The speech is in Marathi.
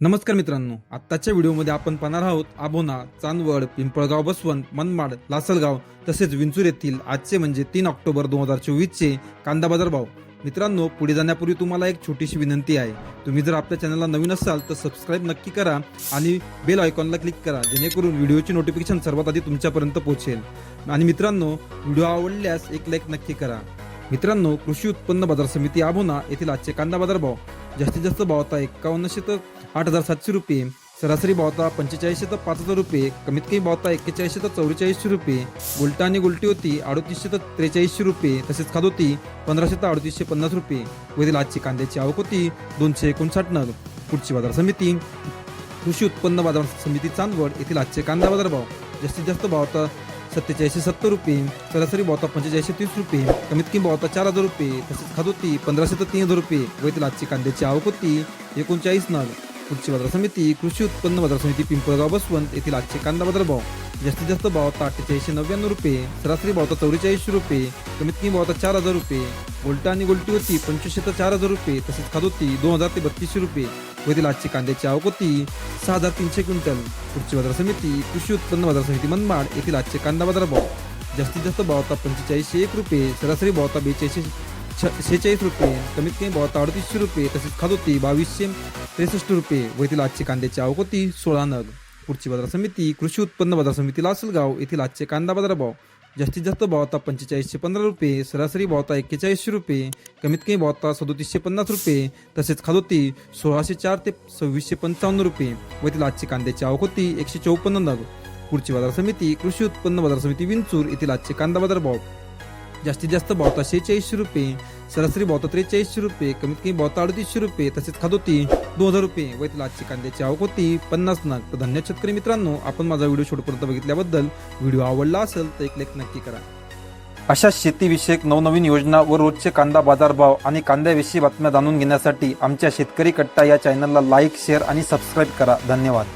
नमस्कार मित्रांनो आत्ताच्या व्हिडिओमध्ये आपण पाहणार आहोत आबोना चांदवड पिंपळगाव बसवंत मनमाड लासलगाव तसेच विंचूर येथील आजचे म्हणजे तीन ऑक्टोबर दोन हजार चोवीसचे कांदा बाजार भाव मित्रांनो पुढे जाण्यापूर्वी तुम्हाला एक छोटीशी विनंती आहे. तुम्ही जर आपल्या चॅनलला नवीन असाल तर सबस्क्राईब नक्की करा आणि बेल आयकॉनला क्लिक करा जेणेकरून व्हिडिओची नोटिफिकेशन सर्वात आधी तुमच्यापर्यंत पोहोचेल. आणि मित्रांनो व्हिडिओ आवडल्यास एक लाईक नक्की करा. मित्रांनो कृषी उत्पन्न बाजार समिती आबोना येथील आजचे कांदा बाजार भाव जास्तीत जास्त भाव होता एकावन्नशे तर आठ हजार सातशे रुपये. सरासरी भाव पंचेचाळीसशे तर पाच हजार रुपये. कमीत कमी भाव एक्केचाळीसशे तर चौवेचाळीसशे रुपये. उलटा आणि गुलटी होती अडोतीसशे तर त्रेचाळीसशे रुपये. तसेच खाद होती पंधराशे तर अडतीसशे पन्नास रुपये. वरील आजची कांद्याची आवक होती दोनशे एकोणसाठ नग. पुढची बाजार समिती कृषी उत्पन्न बाजार समिती चांदवड येथील आजचे कांदा बाजार भाव जास्तीत जास्त भाव होता सत्तेचाळीसशे सत्तर रुपये सरासरी भाव पंचेचाळीसशे तीस रुपये कमीत कमी भाव चार हजार रुपये तसेच खात होती पंधराशे तर तीन हजार रुपये व येथील आजची कांद्याची आवक होती एकोणचाळीस नग. पुढची बाजार समिती कृषी उत्पन्न बाजार समिती पिंपळगाव बसवंत येथील आजचे कांदा बाजार भाव जास्तीत जास्त भाव होता अठ्ठेचाळीसशे नव्याण्णव रुपये सरासरी भाव होता चौवेचाळीसशे रुपये कमीत कमी भाव होता चार हजार रुपये. उलटा आणि गोलटी होती पंचवीसशे तर चार हजार रुपये तसेच खात होती दोन हजार ते बत्तीसशे रुपये. व आजची कांद्याची आवक होती सहा हजार तीनशे क्विंटल. पुढची बाजार समिती कृषी उत्पन्न बाजार समिती मनमाड येथील आजचे कांदा बाजार भाव जास्तीत जास्त भावता पंचेचाळीसशे एक रुपये सरासरी भावता बेचाळीसशे शेहेचाळीस रुपये कमीत कमी भावता अडतीसशे रुपये तसेच खात होती बावीसशे त्रेसष्ट रुपये. व येथील आजची कांद्याची आवक होती सोळा नग. पुढची बाजार समिती कृषी उत्पन्न बाजार समिती लासलगाव येथील आजचे कांदा बाजार भाव जास्तीत जास्त भावता पंचेचाळीसशे पंधरा रुपये सरासरी भावता एक्केचाळीसशे रुपये कमीत कमी भावता सदोतीसशे पन्नास रुपये तसेच खालोती सोळाशे चार ते सव्वीसशे पंचावन्न रुपये. व येथील आजची कांद्याची आवक होती एकशे चौपन्न नग. पुढची बाजार समिती कृषी उत्पन्न बाजार समिती विंचूर येथील आजचे कांदा बाजार भाव. जास्तीत जास्त भाव शेहेचाळीसशे रुपये सरासरी भाव त्रेचाळीसशे रुपये कमीत कमी भाव अडतीसशे रुपये तसेच खादोती दोन हजार रुपये व इथला आजची कांद्याची आवक होती पन्नास नाग. तर धन्यवाद शेतकरी मित्रांनो आपण माझा व्हिडिओ शेवटपर्यंत बघितल्याबद्दल व्हिडिओ आवडला असेल तर एक लाईक नक्की करा. अशा शेतीविषयक नवनवीन योजना व रोजचे कांदा बाजारभाव आणि कांद्याविषयी बातम्या जाणून घेण्यासाठी आमच्या शेतकरी कट्टा या चॅनलला लाईक शेअर आणि सबस्क्राईब करा. धन्यवाद.